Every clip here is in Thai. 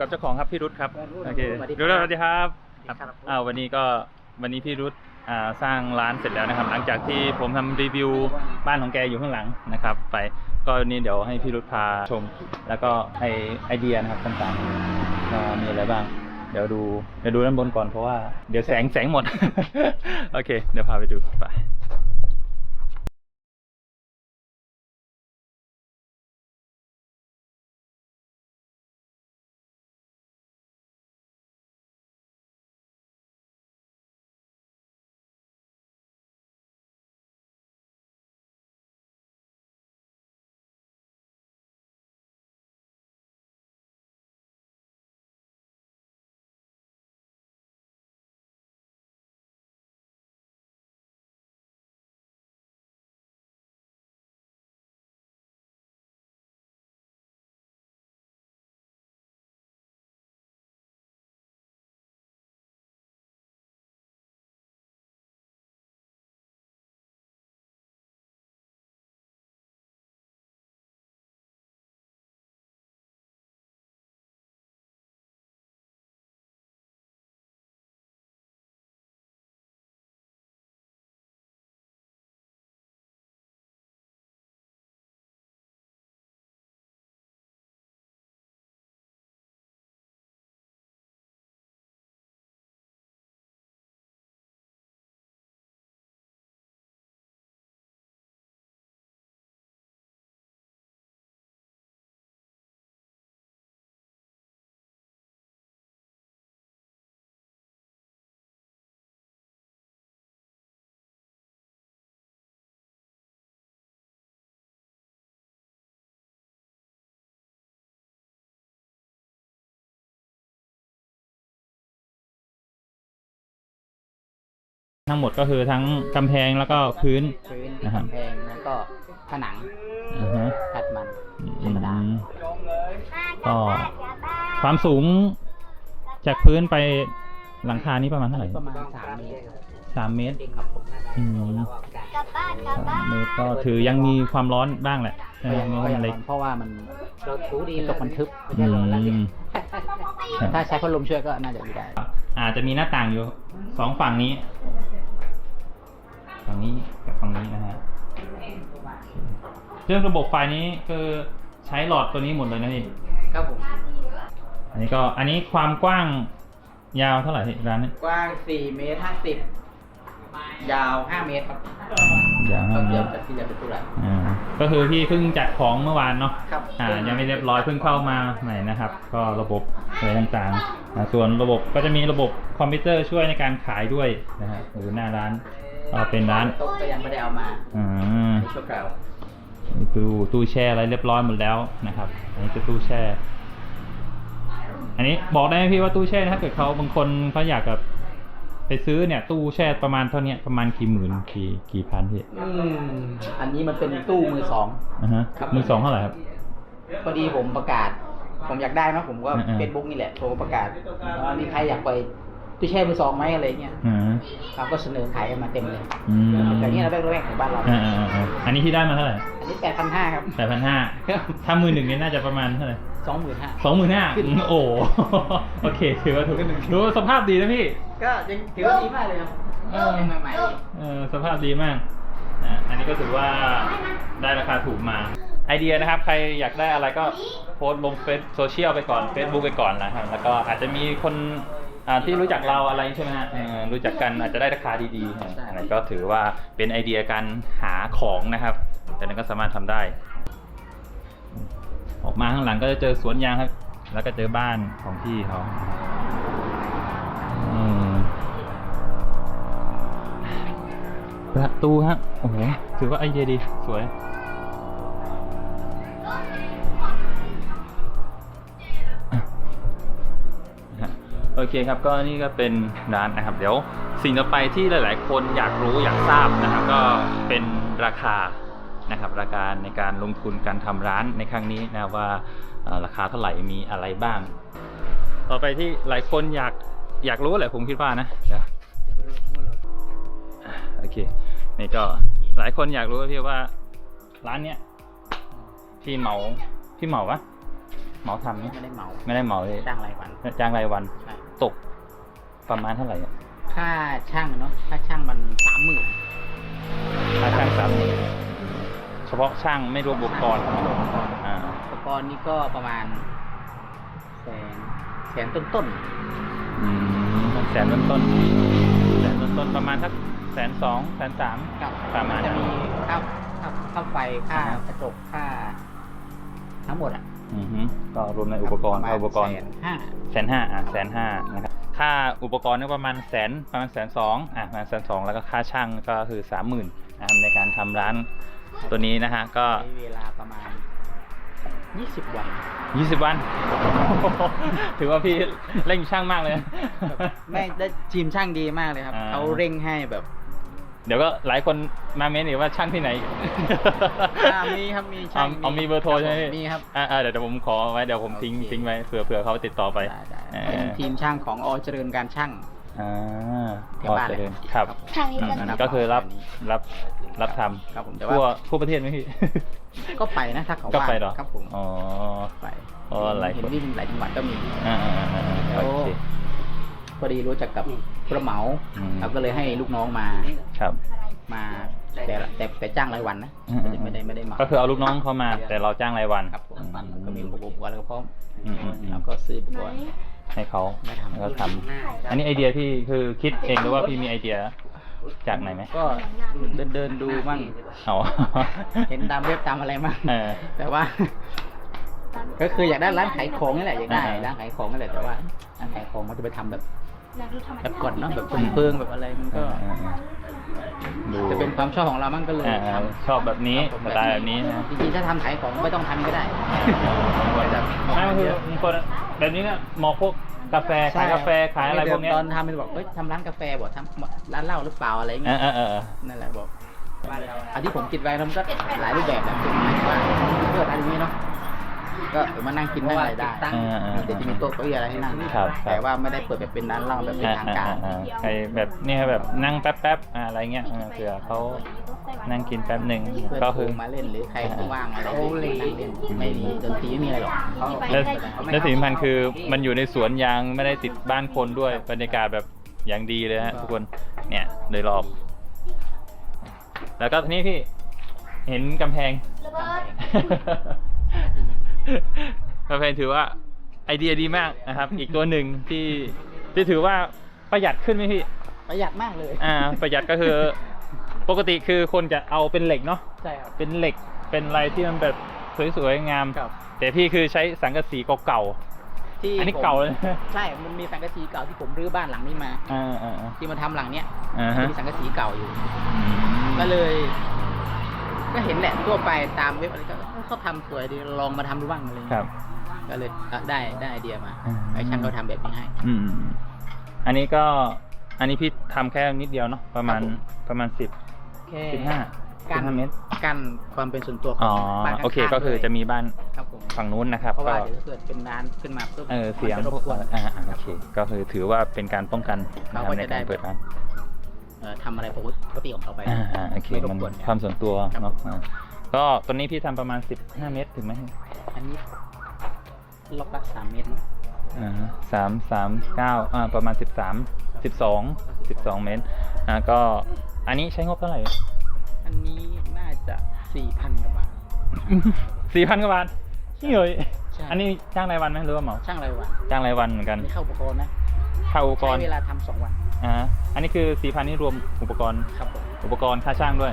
กับเจ้าของครับพี่รุธครับรุธโอเคสวัสดีรุธครับสวัสดีครับครับอ่าวันนี้ก็วันนี้พี่รุธอ่าสร้างร้านเสร็จแล้วนะครับ หลังจากที่ผมทำรีวิวบ้านของแกอยู่ข้างหลังนะครับ ไปก็วันนี้เดี๋ยวให้พี่รุธพาชม แล้วก็ให้ไอเดียนะครับต่างๆว่ามีอะไรบ้างเดี๋ยวดูเดี๋ยวดูด้านบนก่อนเพราะว่าเดี๋ยวแสงแสงหมด โอเค เดี๋ยวพาไปดูไป ทั้งหมดก็คือทั้งกำแพงแล้วก็พื้น พื้นนะครับ กำแพงแล้วก็ผนังอือฮะขัดมันธรรมดา อืมก็ความสูงจากพื้นไปหลังคานี้ประมาณเท่าไหร่ประมาณสามเมตรครับสามเมตร ครับผมอืม กลับบ้านกลับบ้าน เมตรก็ถือยังมีความร้อนบ้างแหละก็เออยังเพราะก็ว่ายัมันงเล็กร้อนเพราะว่ามันเราถูดีตกมันทึบไม่อืใช่ร้อนแล้วมถ้าใช้พัดลมช่วยก็น่าจะอยู่ได้ อาจจะมีหน้าต่างอยู่สองฝั่งนี้ ฝั่งนี้กับฝั่งนี้นะฮะเรื่องระบบไฟนี้คือใช้หลอดตัวนี้หมดเลยนะพี่ครับผม อันนี้ก็อันนี้ความกว้างยาวเท่าไหร่พี่ร้านนี้กว้างสี่เมตรห้าสิบยาวห้าเมตรครับยาวก็มากเกือบนะจะที่จะเป็นตัวละอ่าก็คือพี่เพิ่งจัดของเมื่อวานเนาะ ครับอ่ายังไม่เรียบร้อยเพิ่งเข้ามาใหม่นะครับ ก็ระบบอะไรต่างๆอ่าส่วนระบบก็จะมีระบบคอมพิวเตอร์ช่วยในการขายด้วยนะฮะหรือหน้าร้าน ก็เป็นร้านโต๊ะก็ยังไม่ได้เอามาอ่าชั่วคราวมีตู้ตู้แช่อะไรเรียบร้อยหมดแล้วนะครับอันนี้คือตู้แช่ อันนี้บอกได้ไหมพี่ว่าตู้แช่ถ้าเกิดเขาบางคนเขาอยากแบบไปซื้อเนี่ย ตู้แช่ประมาณเท่าเนี้ยประมาณกี่หมื่นกี่กี่พันพี่อืมอันนี้มันเป็นตู้มือสองอ่าฮะครับมือสองเท่าไหร่ครับพอดีผมประกาศ ผมอยากได้นะผมก็อืมๆเฟซบุ๊กนี่แหละโทรประกาศว่ามีใครอยากไป ตู้แช่มือสองไหมอะไรเงี้ยอ่าเราก็เสนอขายกันมาเต็มเลยอืมแต่นี่เราแรกๆของบ้านเราอ่าอ่าอ่าอันนี้ที่ได้มาเท่าไหร่อันนี้แปดพันห้าครับแปดพันห้าถ้ามือหนึ่งเนี่ยน่าจะประมาณเท่าไหร่สองหมื่นห้าสองหมื่นห้าขึ้นโอ้โหโอเคถือว่าถูกดูสภาพดีนะพี่ ก็ยังถือว่าดีมากเลยครับเออยังใหม่เออสภาพดีมากอะอันนี้ก็ถือว่าได้ราคาถูกมาไอเดียนะครับใครอยากได้อะไรก็โพสต์ลงเฟซโซเชียลไปก่อน Facebook ไปก่อนนะครับแล้วก็อาจจะมีคน อ่าที่รู้จักเราอะไรใช่ไหมฮะเออรู้จักกันอาจจะได้ราคาดีๆนะอะไรก็ถือว่าเป็นไอเดียการหาของนะครับ แต่นั้นก็สามารถทำได้ ออกมาข้างหลังก็จะเจอสวนยางครับ แล้วก็เจอบ้านของพี่เขาอืมประตูฮะโอ้โหถือว่าไอเดียดีสวย โอเคครับก็นี่ก็เป็นร้านนะครับ เดี๋ยวสิ่งต่อไปที่หลาย ๆ คนอยากรู้อยากทราบนะครับ ก็เป็นราคานะครับราคาในการลงทุนการทำร้านในครั้งนี้นะว่าเอ่อราคาเท่าไหร่มีอะไรบ้าง ต่อไปที่หลายคนอยากอยากรู้แหละผมคิดว่านะเดี๋ยวโอเคนี่ก็หลายคนอยากรู้พี่ว่าร้านเนี้ยพี่เหมาพี่เหมาวะเหมาทำไหมไม่ได้เหมาไม่ได้เหมาเลยจ้างรายวันจ้างรายวันใช่ ตกประมาณเท่าไหร่อะค่าช่างเนาะค่าช่างมันสามหมื่นค่าช่างสามหมื่นเฉพาะช่างไม่รวมอุปกรณ์อ่าอุปกรณ์นี่ก็ประมาณแสนแสนต้นต้นอืมแสนต้นต้นแสนต้นต้นประมาณสักแสนสองแสนสามๆครับประมาณจะนั้นมีค่าค่าค่าไฟค่าอ่าฮะกระจกค่า ทั้งหมดอะ อือฮึก็รวมในอุปกรณ์ปะมาณอุปกรณ์แสนห้าแสนห้าอะแสนห้านะครับค่าอุปกรณ์เนี่ยประมาณแสนประมาณแสนสองอะประมาณแสนสองแล้วก็ค่าช่างก็คือสามหมื่นนะครับในการทำร้านตัวนี้นะฮะก็ ใช้เวลาประมาณยี่สิบวันยี่สิบวัน ถือว่าพี่เร่งช่างมากเลย แบบแม่งได้ทีมช่างดีมากเลยครับอ่า เขาเร่งให้แบบ เดี๋ยวก็หลายคนมาเม้นอีกว่าช่างที่ไหน อ่ามีครับมีช่างเอาเอามีเบอร์โทรใช่ไหมพี่มีครับอ่าอ่าเดี๋ยวเดี๋ยวผมขอไว้เดี๋ยวผมทิ้งโอเคทิ้งไว้เผื่อเผื่อเขาติดต่อไป ได้ได้เอเป็นอทีมช่างของอเจริญการช่างอ่าแถวบ้านเลยครับ ทางนี้อืมจะก็คือรับรับรับทครับผมำแต่ทั่วว่าทั่วประเทศไหมพี่ ก็ไปนะถ้าเขาก็ว่างไปเหรอครับผมอ๋อ ไปอ๋อหลายเห็คนนวิ่งหลายจังหวัดก็มี อ่าอ่าอ่าอ่าแล้วโอเค พอดีรู้จักกับ ผู้รับเหมาอืม เราก็เลยให้ลูกน้องมาครับ มาแต่ละแต่แต่จ้างรายวันนะอืมไม่ได้ไม่ได้เหมาก็คือเอาลูกน้องเข้ามา แต่เราจ้างรายวัน ครับผมอืมก็มีอุปกรณ์แล้วก็พร้อมอืมอืมอืมแล้วก็ซื้ออุปกรณ์ ให้เขาไม่ทำ แล้วก็ทำอันนี้ไอเดียพี่คือคิดเองหรือว่าพี่มีไอเดียจากไหนไหมก็เดินเดินดูมั่งเอา เห็นตามเว็บตามอะไรมั่งเออ แต่ว่า ก็คืออยากได้ร้านขายของนี่แหละอยากได้อ่าร้านขายของนี่แหละแต่ว่าร้านขายของมันจะไปทำแบบ อยากดูธรรมแบบก่อนเนาะแบบเพิงๆแบบอะไรมันก็ อ่าอ่าดูจะเป็นความชอบของเรามั่งก็เลยอ่าทำชอบแบบนี้ครับผมสไตล์แบบนี้นะ จริงๆถ้าทำขายของไม่ต้องทำก็ได้ ไม่ก็คือบางคนแบบนี้เนี่ยเหมาะพวกกาแฟขายกาแฟขายอะไรพวกเนี้ยตอนทำเป็นบอกเฮ้ยทำร้านกาแฟบอกทำร้านเหล้าหรือเปล่าอะไรเอเงี้อยเออเออเออนั่นแหละบอกอันที่ผมคิดไว้มันก็หลายรูปแบบแบบคือหมายว่าเพื่ออะไรนี้เนาะ ก็เออมานั่งกินนั่งอะไรได้เออเออเดี๋ยวจะมีโต๊ะเก้าอี้อะไรให้นั่งครับ แต่ว่าไม่ได้เปิดแบบเป็นร้านเหล้าแบบเป็นอ่าทางอ่าการอ่าใครแบบเนี่ยแบบนั่งแป๊บๆอ่าอะไรเงี้ยเออเผื่อเขานั่งกินแป๊บหนึ่งเพื่อนก็ฝูคืองมาเล่นหรือใครว่างๆอะไรนั่งเล่นไม่มีดนตรีไม่มีอะไรหรอกเขาและและสิ่งสำคัญคือมันอยู่ในสวนยางไม่ได้ติดบ้านคนด้วยบรรยากาศแบบอย่างดีเลยฮะทุกคนเนี่ยโดยรอบ แล้วก็ทีนี้พี่เห็นกำแพง ระเบิดกำแพงถือว่าไอเดียดีมากนะครับ อีกตัวหนึ่งที่ที่ถือว่าประหยัดขึ้นไหมพี่ ประหยัดมากเลยอ่า ประหยัดก็คือ ปกติคือคนจะเอาเป็นเหล็กเนาะใช่ครับเป็นเหล็กเป็นอะไรที่มันแบบสวยๆงามครับแต่พี่คือใช้สังกะสีเก่าที่ๆอันนี้ผมเก่าเลยใช่ มันมีสังกะสีเก่าที่ผมรื้อบ้านหลังนี้มาอ่าอ่าอ่าที่มาทำหลังเนี้ยอ่าฮะมีสังกะสีเก่าอยู่ ก็เลย ก็เห็นแหละทั่วไปตามเว็บอะไรก็เขาทำสวยดีลองมาทำดูบ้างอะไรครับ ก็เลยเอ่อได้ได้ไอเดียมาอืม ไอ้ช่างเขาทำแบบนี้ให้ อืม อันนี้ก็อันนี้พี่ทำแค่นิดเดียวเนาะประมาณครับผม ประมาณสิบแค่สิบห้ากั้สินบห้าเมตรกั้นความเป็นส่วนตัวขอ๋อองบ้านข้างๆโอเคก็คือด้วยจะมีบ้านครับผมฝั่งนู้นนะครับเพราะก็ว่าเดี๋ยวถ้าเกิดเป็นร้านขึ้นมาปุ๊บเออเสียงมันจะรพบวกกวน อ่าอ่าโอเค ก็คือถือว่าเป็นการป้องกันนะเขาครับก็ในจะได้ การเปิดร้าน เอ่อทำอะไรปก ติของเขาไปอ่าอ่าโอเคไม่รบมันกวนความส่วนตัวครับเนาะอ่าก็ตัวนี้พี่ทำประมาณ 15 เมตรถึงไหมอันนี้ล็อกละสามเมตรเนอะอ่าสามสามเก้าอ่าประมาณสิบสามสิบสองสิบสองเมตรอ่าก็อันนี้ใช้งบเท่าไหร่ อันนี้น่าจะสี่พันกว่าบาทสี่พันกว่าบาทนี่เลยใช่อันนี้จ้างรายวันไหมหรือว่าเหมาช่างรายวันจ้างรายวันเหมือนกันไม่เข้าอุปกรณ์นะค่าอุปกรใช้ณ์เวลาทำสองวัน อ่าอันนี้คือสี่พันนี่รวมอุปกรณ์ ครับผมอุปกรณ์ค่าช่างด้วย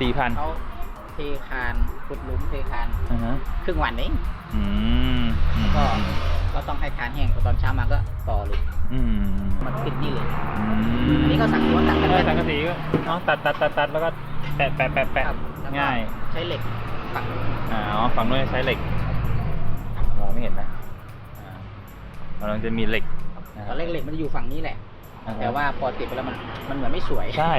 สี่พันเขาเทคานขุดหลุมเทคานอ่าฮะครึ่งวันเองอืมอืมก็ก็ต้องให้คานแห้งพอตอนเช้ามาก็ต่อเลยอืมมันติดนี่เลยอืมอันนี้ก็สั่งหัวตัดกันเออไปสังกะสีก็เนาะตัดตัดตัดตัดแล้วก็แปะแปะแปะแปะครับแล้วก็ง่าย ใช้เหล็กปักอ่าอ๋อฝั่งนู้นใช้เหล็กมองไม่เห็นนะอ่ามันจะมีเหล็กนะตคอรับนแรกเหล็กมันจะอยู่ฝั่งนี้แหละอ่ฮะ แต่ว่าพอติดไปแล้วมันมันเหมือนไม่สวย ใช่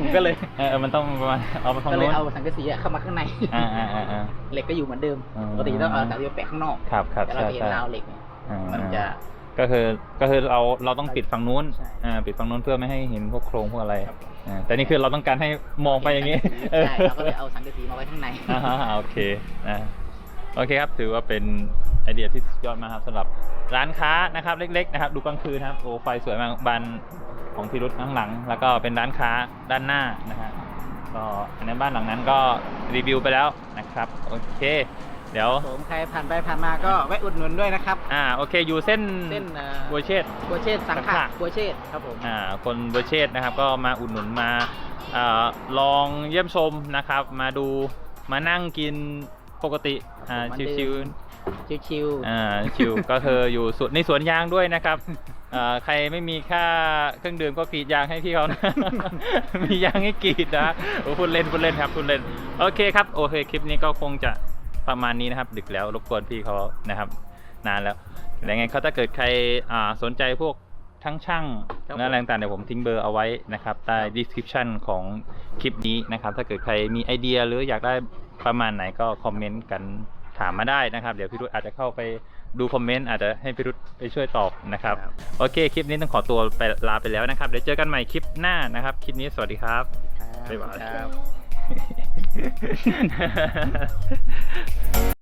ผมก็เลยเออเออมันต้องประมาณเอาไปฝั่งก็เลยนู้นเอาสังกะสีอะเข้ามาข้างใน อ่าอ่าอ่าอ่า เหล็กก็อยู่เหมือนเดิมอ๋อ ปกติต้องเอาสังกะสีไปแปะข้างนอก ครับครับแต่เราใช่เห็นใช่ราวเหล็กเนี่ยอ่ามันจะ ก็คือก็คือเราเราต้องปิดฝั่งนู้นใช่ อ่าปิดฝั่งนู้นเพื่อไม่ให้เห็นพวกโครงพวกอะไรครับผมอ่าแต่นี่คือเราต้องการให้มองไปอย่างนี้ใช่เราก็เลยเอาสังกะสีมาไว้ข้างใน อ่าฮะโอเคนะโอเคครับถือว่าเป็น ไอเดียที่สุดยอดมากครับสำหรับร้านค้านะครับเล็ก ๆ นะครับ ดูกลางคืนนะครับโอ้ไฟสวยมากบานของพิรุษข้างหลัง แล้วก็เป็นร้านค้าด้านหน้านะฮะก็อันนั้นบ้านหลังนั้นก็รีวิวไปแล้วนะครับโอเค เดี๋ยวผมใครผ่านไปผ่านมาก็แวะอุดหนุนด้วยนะครับ อ่าโอเคอยู่เส้นเส้นเอ่อบัวเชษฐ์บัวเชษฐ์สังสังขะขะบัวเชษฐ์ครับผมอ่าคนบัวเชษฐ์นะครับก็มาอุดหนุนมาอาลองเยี่ยมชมนะครับ มาดูมานั่งกินปกติอ่าชิว ชิวๆอ่าชิวก็คืออยู่สวนในสวนยางด้วยนะครับอ่าใครไม่มีค่าเครื่องดื่มก็กรีดยางให้พี่เขานะ มียางให้กรีดนะโอ้พูดเล่นพูดเล่นครับพูดเล่นโอเคครับโอเคคลิปนี้ก็คงจะประมาณนี้นะครับ ดึกแล้วรบกวนพี่เขานะครับ นานแล้วแล้วไงเขาถ้าเกิดใครอ่าสนใจพวกทั้งช่างและอะไรต่างๆเดี๋ยวผมทิ้งเบอร์เอาไว้นะครับใต้ description ของคลิปนี้นะครับ ถ้าเกิดใครมีไอเดียหรืออยากได้ประมาณไหนก็คอมเมนต์กัน ถามมาได้นะครับ เดี๋ยวพี่รุธอาจจะเข้าไปดูคอมเมนต์อาจจะให้พี่รุธไปช่วยตอบนะครับ โอเค คลิปนี้ต้องขอตัวไปลาไปแล้วนะครับ เดี๋ยวเจอกันใหม่คลิปหน้านะครับ คลิปนี้สวัสดีครับครับบ๊ายบายครับ